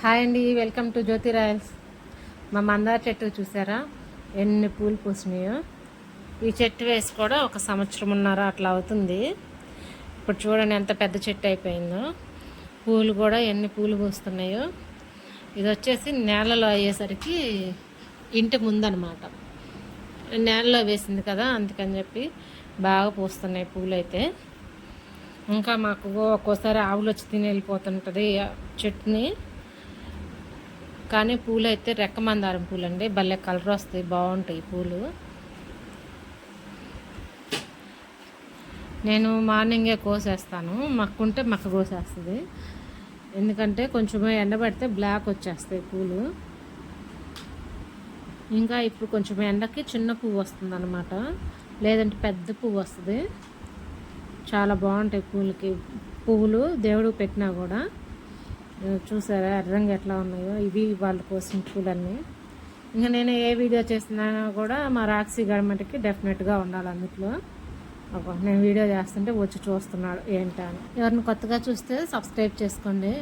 Hi అండి welcome to Jyothi Royals. మా మందార చెట్టు చూసారా? ఎన్ని పూలు పూసినాయో. ఈ చెట్టు వేసి కూడా ఒక సంవత్సరంన్నర అట్లా అవుతుంది. ఇప్పుడు చూడండి ఎంత పెద్ద చెట్టు అయిపోయిందో. పూలు కూడా ఎన్ని పూలు పూస్తున్నాయో. ఇది వచ్చేసి నేలలో అయ్యేసరికి ఇంటి ముందనమాట. నేలలో వేసింది కదా అందుకని చెప్పి బాగా పూస్తున్నాయి పూలు అయితే ఇంకా మాకు ఒక్కోసారి ఆవులు వచ్చి తిని వెళ్ళిపోతుంటుంది చెట్టుని. కానీ పూలు అయితే రెక్క మందారం పూలు అండి భలే కలర్ వస్తాయి బాగుంటాయి పూలు. నేను మార్నింగే కోసేస్తాను. మక్కుంటే మక్క కోసేస్తుంది. ఎందుకంటే కొంచెం ఎండబెడితే బ్లాక్ వచ్చేస్తాయి పూలు. ఇంకా ఇప్పుడు కొంచెం ఎండకి చిన్న పువ్వు వస్తుంది అనమాట లేదంటే పెద్ద పువ్వు వస్తుంది. చాలా బాగుంటాయి పూలకి. పువ్వులు దేవుడు పెట్టినా కూడా. చూసారా? ఎర్రంగా ఎట్లా ఉన్నాయో? ఇవి వాళ్ళ కోసం పూలన్నీ. ఇంకా నేను ఏ వీడియో చేసినా కూడా మా రాక్సీ గవర్నమెంట్కి డెఫినెట్గా ఉండాలి అందులో నేను వీడియో చేస్తుంటే వచ్చి చూస్తున్నాడు ఏంటని. ఎవరిని కొత్తగా చూస్తే సబ్స్క్రైబ్ చేసుకోండి.